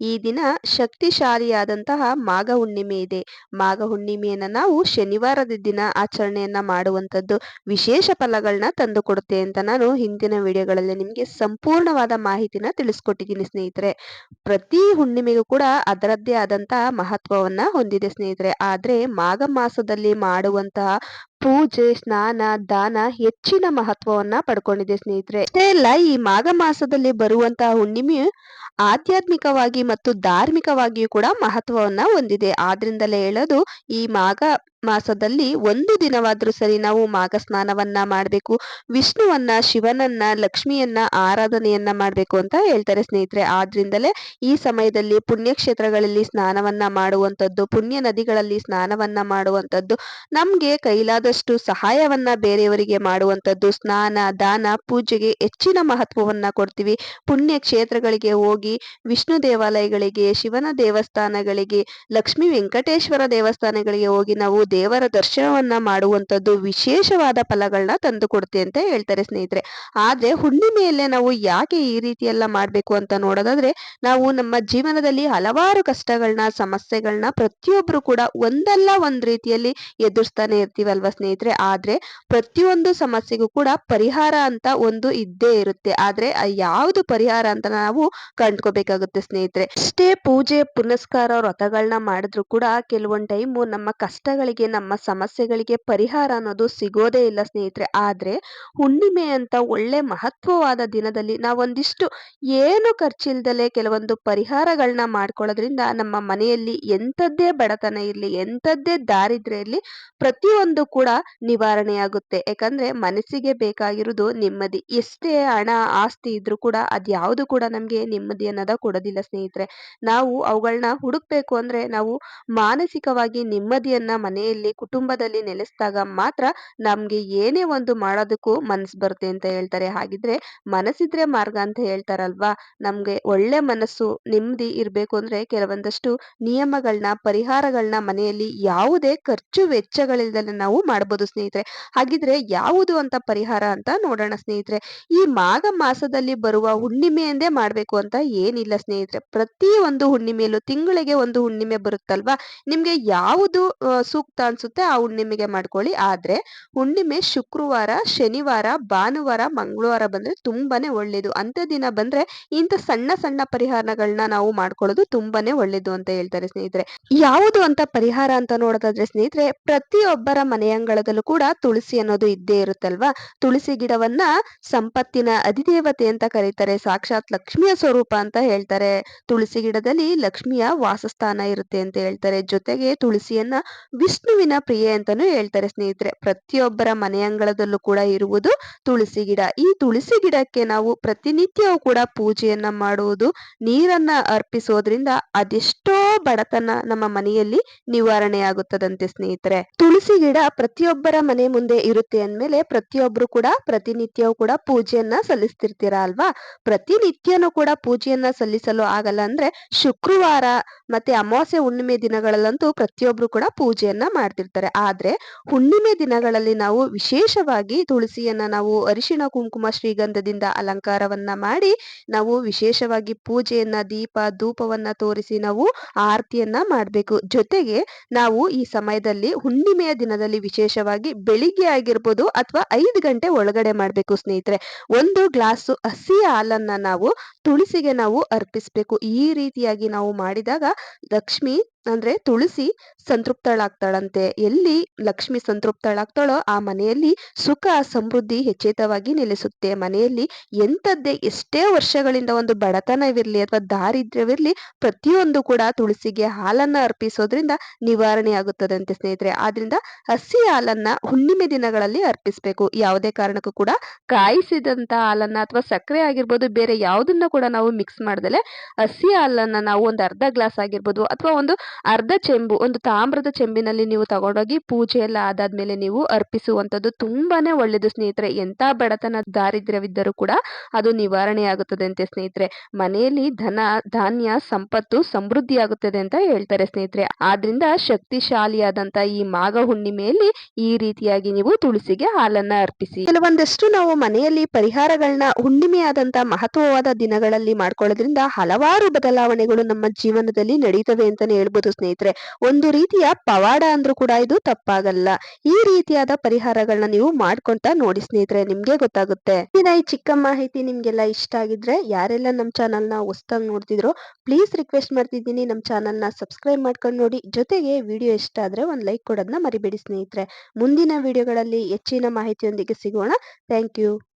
ಈ ದಿನ ಶಕ್ತಿಶಾಲಿಯಾದಂತಹ ಮಾಘ ಹುಣ್ಣಿಮೆ ಇದೆ. ಮಾಘ ಹುಣ್ಣಿಮೆಯನ್ನ ನಾವು ಶನಿವಾರದ ದಿನ ಆಚರಣೆಯನ್ನ ಮಾಡುವಂತದ್ದು ವಿಶೇಷ ಫಲಗಳನ್ನ ತಂದು ಕೊಡುತ್ತೆ ಅಂತ ನಾನು ಹಿಂದಿನ ವಿಡಿಯೋಗಳಲ್ಲಿ ನಿಮಗೆ ಸಂಪೂರ್ಣವಾದ ಮಾಹಿತಿನ ತಿಳಿಸ್ಕೊಟ್ಟಿದ್ದೀನಿ ಸ್ನೇಹಿತರೆ. ಪ್ರತಿ ಹುಣ್ಣಿಮೆಗೂ ಕೂಡ ಅದರದ್ದೇ ಆದಂತಹ ಮಹತ್ವವನ್ನ ಹೊಂದಿದೆ ಸ್ನೇಹಿತರೆ. ಆದ್ರೆ ಮಾಘ ಮಾಸದಲ್ಲಿ ಮಾಡುವಂತಹ ಪೂಜೆ, ಸ್ನಾನ, ದಾನ ಹೆಚ್ಚಿನ ಮಹತ್ವವನ್ನ ಪಡ್ಕೊಂಡಿದೆ ಸ್ನೇಹಿತರೆ. ಅಷ್ಟೇ ಅಲ್ಲ, ಈ ಮಾಘ ಮಾಸದಲ್ಲಿ ಬರುವಂತಹ ಹುಣ್ಣಿಮೆ ಆಧ್ಯಾತ್ಮಿಕವಾಗಿ ಮತ್ತು ಧಾರ್ಮಿಕವಾಗಿಯೂ ಕೂಡ ಮಹತ್ವವನ್ನ ಹೊಂದಿದೆ. ಆದ್ರಿಂದಲೇ ಹೇಳೋದು ಈ ಮಾಘ ಮಾಸದಲ್ಲಿ ಒಂದು ದಿನವಾದರೂ ಸರಿ ನಾವು ಮಾಘ ಸ್ನಾನವನ್ನ ಮಾಡಬೇಕು, ವಿಷ್ಣುವನ್ನ, ಶಿವನನ್ನ, ಲಕ್ಷ್ಮಿಯನ್ನ, ಆರಾಧನೆಯನ್ನ ಮಾಡಬೇಕು ಅಂತ ಹೇಳ್ತಾರೆ ಸ್ನೇಹಿತರೆ. ಆದ್ರಿಂದಲೇ ಈ ಸಮಯದಲ್ಲಿ ಪುಣ್ಯಕ್ಷೇತ್ರಗಳಲ್ಲಿ ಸ್ನಾನವನ್ನ ಮಾಡುವಂಥದ್ದು, ಪುಣ್ಯ ನದಿಗಳಲ್ಲಿ ಸ್ನಾನವನ್ನ ಮಾಡುವಂಥದ್ದು, ನಮಗೆ ಕೈಲಾದಷ್ಟು ಸಹಾಯವನ್ನ ಬೇರೆಯವರಿಗೆ ಮಾಡುವಂಥದ್ದು, ಸ್ನಾನ, ದಾನ, ಪೂಜೆಗೆ ಹೆಚ್ಚಿನ ಮಹತ್ವವನ್ನ ಕೊಡ್ತೀವಿ. ಪುಣ್ಯ ಕ್ಷೇತ್ರಗಳಿಗೆ ಹೋಗಿ ವಿಷ್ಣು ದೇವಾಲಯಗಳಿಗೆ, ಶಿವನ ದೇವಸ್ಥಾನಗಳಿಗೆ, ಲಕ್ಷ್ಮೀ ವೆಂಕಟೇಶ್ವರ ದೇವಸ್ಥಾನಗಳಿಗೆ ಹೋಗಿ ನಾವು ದೇವರ ದರ್ಶನವನ್ನ ಮಾಡುವಂಥದ್ದು ವಿಶೇಷವಾದ ಫಲಗಳನ್ನ ತಂದು ಕೊಡುತ್ತೆ ಅಂತ ಹೇಳ್ತಾರೆ ಸ್ನೇಹಿತರೆ. ಆದ್ರೆ ಹುಣ್ಣಿಮೆಯಲ್ಲೇ ನಾವು ಯಾಕೆ ಈ ರೀತಿ ಎಲ್ಲ ಮಾಡ್ಬೇಕು ಅಂತ ನೋಡೋದಾದ್ರೆ, ನಾವು ನಮ್ಮ ಜೀವನದಲ್ಲಿ ಹಲವಾರು ಕಷ್ಟಗಳನ್ನ ಸಮಸ್ಯೆಗಳನ್ನ ಪ್ರತಿಯೊಬ್ಬರು ಕೂಡ ಒಂದಲ್ಲ ಒಂದ್ ರೀತಿಯಲ್ಲಿ ಎದುರಿಸ್ತಾನೆ ಇರ್ತೀವಲ್ವ ಸ್ನೇಹಿತರೆ. ಆದ್ರೆ ಪ್ರತಿಯೊಂದು ಸಮಸ್ಯೆಗೂ ಕೂಡ ಪರಿಹಾರ ಅಂತ ಒಂದು ಇದ್ದೇ ಇರುತ್ತೆ. ಆದ್ರೆ ಯಾವುದು ಪರಿಹಾರ ಅಂತ ನಾವು ಕಂಡ್ಕೋಬೇಕಾಗುತ್ತೆ ಸ್ನೇಹಿತರೆ. ಅಷ್ಟೇ ಪೂಜೆ, ಪುನಸ್ಕಾರ ವ್ರತಗಳನ್ನ ಮಾಡಿದ್ರು ಕೂಡ ಕೆಲವೊಂದು ಟೈಮು ನಮ್ಮ ಕಷ್ಟಗಳಿಗೆ ನಮ್ಮ ಸಮಸ್ಯೆಗಳಿಗೆ ಪರಿಹಾರ ಅನ್ನೋದು ಸಿಗೋದೇ ಇಲ್ಲ ಸ್ನೇಹಿತರೆ. ಆದ್ರೆ ಹುಣ್ಣಿಮೆ ಅಂತ ಒಳ್ಳೆ ಮಹತ್ವವಾದ ದಿನದಲ್ಲಿ ನಾವೊಂದಿಷ್ಟು ಏನು ಖರ್ಚಿಲ್ದಲೆ ಕೆಲವೊಂದು ಪರಿಹಾರಗಳನ್ನ ಮಾಡ್ಕೊಳ್ಳೋದ್ರಿಂದ ನಮ್ಮ ಮನೆಯಲ್ಲಿ ಎಂಥದ್ದೇ ಬಡತನ ಇರಲಿ, ಎಂಥದ್ದೇ ದಾರಿದ್ರ್ಯ ಇರಲಿ ಪ್ರತಿಯೊಂದು ಕೂಡ ನಿವಾರಣೆಯಾಗುತ್ತೆ. ಯಾಕಂದ್ರೆ ಮನಸ್ಸಿಗೆ ಬೇಕಾಗಿರೋದು ನೆಮ್ಮದಿ. ಎಷ್ಟೇ ಹಣ ಆಸ್ತಿ ಇದ್ರೂ ಕೂಡ ಅದ್ಯಾವುದು ಕೂಡ ನಮಗೆ ನೆಮ್ಮದಿ ಅನ್ನೋದ ಕೊಡೋದಿಲ್ಲ ಸ್ನೇಹಿತರೆ. ನಾವು ಅವುಗಳನ್ನ ಹುಡುಕ್ಬೇಕು ಅಂದ್ರೆ ನಾವು ಮಾನಸಿಕವಾಗಿ ನೆಮ್ಮದಿಯನ್ನ ಮನೆಯಲ್ಲಿ ಕುಟುಂಬದಲ್ಲಿ ನೆಲೆಸಿದಾಗ ಮಾತ್ರ ನಮ್ಗೆ ಏನೇ ಒಂದು ಮಾಡೋದಕ್ಕೂ ಮನಸ್ಸು ಬರುತ್ತೆ ಅಂತ ಹೇಳ್ತಾರೆ. ಹಾಗಿದ್ರೆ ಮನಸ್ಸಿದ್ರೆ ಮಾರ್ಗ ಅಂತ ಹೇಳ್ತಾರಲ್ವಾ? ನಮ್ಗೆ ಒಳ್ಳೆ ಮನಸ್ಸು ನೆಮ್ಮದಿ ಇರ್ಬೇಕು ಅಂದ್ರೆ ಕೆಲವೊಂದಷ್ಟು ನಿಯಮಗಳನ್ನ ಪರಿಹಾರಗಳನ್ನ ಮನೆಯಲ್ಲಿ ಯಾವುದೇ ಖರ್ಚು ವೆಚ್ಚಗಳಿಲ್ಲದೆ ನಾವು ಮಾಡ್ಬೋದು ಸ್ನೇಹಿತರೆ. ಹಾಗಿದ್ರೆ ಯಾವುದು ಅಂತ ಪರಿಹಾರ ಅಂತ ನೋಡೋಣ ಸ್ನೇಹಿತರೆ. ಈ ಮಾಘ ಮಾಸದಲ್ಲಿ ಬರುವ ಹುಣ್ಣಿಮೆ ಎಂದೇ ಮಾಡ್ಬೇಕು ಅಂತ ಏನಿಲ್ಲ ಸ್ನೇಹಿತರೆ. ಪ್ರತಿ ಒಂದು ಹುಣ್ಣಿಮೆಯಲ್ಲೂ ತಿಂಗಳಿಗೆ ಒಂದು ಹುಣ್ಣಿಮೆ ಬರುತ್ತಲ್ವಾ? ನಿಮ್ಗೆ ಯಾವುದು ಸೂಕ್ತ ಅನ್ಸುತ್ತೆ, ಆ ಹುಣ್ಣಿಮೆಗೆ ಮಾಡ್ಕೊಳ್ಳಿ. ಆದ್ರೆ ಹುಣ್ಣಿಮೆ ಶುಕ್ರವಾರ, ಶನಿವಾರ, ಭಾನುವಾರ, ಮಂಗಳವಾರ ಬಂದ್ರೆ ತುಂಬಾನೇ ಒಳ್ಳೇದು. ಅಂತ ದಿನ ಬಂದ್ರೆ ಇಂಥ ಸಣ್ಣ ಸಣ್ಣ ಪರಿಹಾರಗಳನ್ನ ನಾವು ಮಾಡ್ಕೊಳ್ಳೋದು ತುಂಬಾನೇ ಒಳ್ಳೇದು ಅಂತ ಹೇಳ್ತಾರೆ ಸ್ನೇಹಿತರೆ. ಯಾವುದು ಅಂತ ಪರಿಹಾರ ಅಂತ ನೋಡೋದಾದ್ರೆ ಸ್ನೇಹಿತರೆ, ಪ್ರತಿಯೊಬ್ಬರ ಮನೆಯಂಗಳದಲ್ಲೂ ಕೂಡ ತುಳಸಿ ಅನ್ನೋದು ಇದ್ದೇ ಇರುತ್ತಲ್ವಾ? ತುಳಸಿ ಗಿಡವನ್ನ ಸಂಪತ್ತಿನ ಅಧಿದೇವತೆ ಅಂತ ಕರೀತಾರೆ, ಸಾಕ್ಷಾತ್ ಲಕ್ಷ್ಮಿಯ ಸ್ವರೂಪ ಅಂತ ಹೇಳ್ತಾರೆ. ತುಳಸಿ ಗಿಡದಲ್ಲಿ ಲಕ್ಷ್ಮಿಯ ವಾಸಸ್ಥಾನ ಇರುತ್ತೆ ಅಂತ ಹೇಳ್ತಾರೆ. ಜೊತೆಗೆ ತುಳಸಿಯನ್ನ ವಿಷ್ಣುವಿನ ಪ್ರಿಯೆ ಅಂತಾನು ಹೇಳ್ತಾರೆ ಸ್ನೇಹಿತರೆ. ಪ್ರತಿಯೊಬ್ಬರ ಮನೆಯಂಗಳದಲ್ಲೂ ಕೂಡ ಇರುವುದು ತುಳಸಿ ಗಿಡ. ಈ ತುಳಸಿ ಗಿಡಕ್ಕೆ ನಾವು ಪ್ರತಿನಿತ್ಯವೂ ಕೂಡ ಪೂಜೆಯನ್ನ ಮಾಡುವುದು, ನೀರನ್ನ ಅರ್ಪಿಸೋದ್ರಿಂದ ಅದೆಷ್ಟೋ ಬಡತನ ನಮ್ಮ ಮನೆಯಲ್ಲಿ ನಿವಾರಣೆ ಆಗುತ್ತದಂತೆ ಸ್ನೇಹಿತರೆ. ತುಳಸಿ ಗಿಡ ಪ್ರತಿಯೊಬ್ಬರ ಮನೆ ಮುಂದೆ ಇರುತ್ತೆ ಅಂದ್ಮೇಲೆ ಪ್ರತಿಯೊಬ್ರು ಕೂಡ ಪ್ರತಿನಿತ್ಯವೂ ಕೂಡ ಪೂಜೆಯನ್ನ ಸಲ್ಲಿಸ್ತಿರ್ತೀರ ಅಲ್ವಾ? ಪ್ರತಿನಿತ್ಯನೂ ಕೂಡ ಪೂಜೆಯನ್ನ ಸಲ್ಲಿಸಲು ಆಗಲ್ಲ ಅಂದ್ರೆ ಶುಕ್ರವಾರ ಮತ್ತೆ ಅಮಾವಾಸ್ಯೆ ಹುಣ್ಣಿಮೆ ದಿನಗಳಲ್ಲಂತೂ ಪ್ರತಿಯೊಬ್ರು ಕೂಡ ಪೂಜೆಯನ್ನ ಮಾಡ್ತಿರ್ತಾರೆ. ಆದ್ರೆ ಹುಣ್ಣಿಮೆ ದಿನಗಳಲ್ಲಿ ನಾವು ವಿಶೇಷವಾಗಿ ತುಳಸಿಯನ್ನ ನಾವು ಅರಿಶಿಣ, ಕುಂಕುಮ, ಶ್ರೀಗಂಧದಿಂದ ಅಲಂಕಾರವನ್ನ ಮಾಡಿ ನಾವು ವಿಶೇಷವಾಗಿ ಪೂಜೆಯನ್ನ, ದೀಪ, ಧೂಪವನ್ನ ತೋರಿಸಿ ನಾವು ಆರತಿಯನ್ನ ಮಾಡಬೇಕು. ಜೊತೆಗೆ ನಾವು ಈ ಸಮಯದಲ್ಲಿ ಹುಣ್ಣಿಮೆಯ ದಿನದಲ್ಲಿ ವಿಶೇಷವಾಗಿ ಬೆಳಿಗ್ಗೆ ಆಗಿರ್ಬೋದು ಅಥವಾ ಐದು ಗಂಟೆ ಒಳಗಡೆ ಮಾಡಬೇಕು ಸ್ನೇಹಿತರೆ. ಒಂದು ಗ್ಲಾಸು ಹಸಿ ಹಾಲನ್ನ ನಾವು ತುಳಸಿಗೆ ನಾವು ಅರ್ಪಿಸ್ಬೇಕು. ಈ ರೀತಿಯಾಗಿ ನಾವು ಮಾಡಿದಾಗ ಲಕ್ಷ್ಮಿ ಅಂದ್ರೆ ತುಳಸಿ ಸಂತೃಪ್ತಳಾಗ್ತಾಳಂತೆ. ಎಲ್ಲಿ ಲಕ್ಷ್ಮಿ ಸಂತೃಪ್ತಳಾಗ್ತಾಳೋ ಆ ಮನೆಯಲ್ಲಿ ಸುಖ, ಸಮೃದ್ಧಿ ಹೆಚ್ಚೇತವಾಗಿ ನೆಲೆಸುತ್ತೆ. ಮನೆಯಲ್ಲಿ ಎಂಥದ್ದೇ ಎಷ್ಟೇ ವರ್ಷಗಳಿಂದ ಒಂದು ಬಡತನವಿರಲಿ ಅಥವಾ ದಾರಿದ್ರ್ಯವಿರ್ಲಿ ಪ್ರತಿಯೊಂದು ಕೂಡ ತುಳಸಿಗೆ ಹಾಲನ್ನ ಅರ್ಪಿಸೋದ್ರಿಂದ ನಿವಾರಣೆ ಆಗುತ್ತದೆ ಅಂತ ಸ್ನೇಹಿತರೆ. ಆದ್ರಿಂದ ಹಸಿ ಹಾಲನ್ನ ಹುಣ್ಣಿಮೆ ದಿನಗಳಲ್ಲಿ ಅರ್ಪಿಸ್ಬೇಕು. ಯಾವುದೇ ಕಾರಣಕ್ಕೂ ಕೂಡ ಕಾಯಿಸಿದಂತ ಹಾಲನ್ನ ಅಥವಾ ಸಕ್ಕರೆ ಆಗಿರ್ಬೋದು, ಬೇರೆ ಯಾವುದನ್ನ ಕೂಡ ನಾವು ಮಿಕ್ಸ್ ಮಾಡದಲೆ ಹಸಿ ಹಾಲನ್ನ ನಾವು ಒಂದು ಅರ್ಧ ಗ್ಲಾಸ್ ಆಗಿರ್ಬೋದು ಅಥವಾ ಒಂದು ಅರ್ಧ ಚೆಂಬು, ಒಂದು ತಾಮ್ರದ ಚೆಂಬಿನಲ್ಲಿ ನೀವು ತಗೊಂಡೋಗಿ ಪೂಜೆ ಎಲ್ಲ ಆದಾದ್ಮೇಲೆ ನೀವು ಅರ್ಪಿಸುವಂತದ್ದು ತುಂಬಾನೇ ಒಳ್ಳೇದು ಸ್ನೇಹಿತರೆ. ಎಂತ ಬಡತನ ದಾರಿದ್ರ್ಯವಿದ್ದರೂ ಕೂಡ ಅದು ನಿವಾರಣೆ ಆಗುತ್ತದೆ ಅಂತೆ ಸ್ನೇಹಿತರೆ. ಮನೆಯಲ್ಲಿ ಧನ, ಧಾನ್ಯ, ಸಂಪತ್ತು ಸಮೃದ್ಧಿಯಾಗುತ್ತದೆ ಅಂತ ಹೇಳ್ತಾರೆ ಸ್ನೇಹಿತರೆ. ಆದ್ರಿಂದ ಶಕ್ತಿಶಾಲಿಯಾದಂತ ಈ ಮಾಘ ಹುಣ್ಣಿಮೆಯಲ್ಲಿ ಈ ರೀತಿಯಾಗಿ ನೀವು ತುಳಸಿಗೆ ಹಾಲನ್ನ ಅರ್ಪಿಸಿ. ಕೆಲವೊಂದಷ್ಟು ನಾವು ಮನೆಯಲ್ಲಿ ಪರಿಹಾರಗಳನ್ನ ಹುಣ್ಣಿಮೆಯಾದಂತ ಮಹತ್ವವಾದ ದಿನಗಳಲ್ಲಿ ಮಾಡ್ಕೊಳ್ಳೋದ್ರಿಂದ ಹಲವಾರು ಬದಲಾವಣೆಗಳು ನಮ್ಮ ಜೀವನದಲ್ಲಿ ನಡೀತವೆ ಅಂತಾನೆ ಹೇಳ್ಬೋದು. ಸ್ನೇಹಿತರೆ, ಒಂದು ರೀತಿಯ ಪವಾಡ ಅಂದ್ರೂ ಕೂಡ ಇದು ತಪ್ಪಾಗಲ್ಲ. ಈ ರೀತಿಯಾದ ಪರಿಹಾರಗಳನ್ನ ನೀವು ಮಾಡ್ಕೊಂತ ನೋಡಿ ಸ್ನೇಹಿತರೆ, ನಿಮ್ಗೆ ಗೊತ್ತಾಗುತ್ತೆ. ಈ ಚಿಕ್ಕ ಮಾಹಿತಿ ನಿಮ್ಗೆಲ್ಲ ಇಷ್ಟ ಆಗಿದ್ರೆ, ಯಾರೆಲ್ಲ ನಮ್ಮ ಚಾನಲ್ನ ಹೊಸ್ದಾಗಿ ನೋಡ್ತಿದ್ರು, ಪ್ಲೀಸ್ ರಿಕ್ವೆಸ್ಟ್ ಮಾಡ್ತಿದ್ದೀನಿ ನಮ್ಮ ಚಾನಲ್ನ ಸಬ್ಸ್ಕ್ರೈಬ್ ಮಾಡ್ಕೊಂಡು ನೋಡಿ. ಜೊತೆಗೆ ವಿಡಿಯೋ ಇಷ್ಟ ಆದ್ರೆ ಒಂದ್ ಲೈಕ್ ಕೊಡೋದನ್ನ ಮರಿಬೇಡಿ ಸ್ನೇಹಿತರೆ. ಮುಂದಿನ ವಿಡಿಯೋಗಳಲ್ಲಿ ಹೆಚ್ಚಿನ ಮಾಹಿತಿಯೊಂದಿಗೆ ಸಿಗೋಣ. Thank you.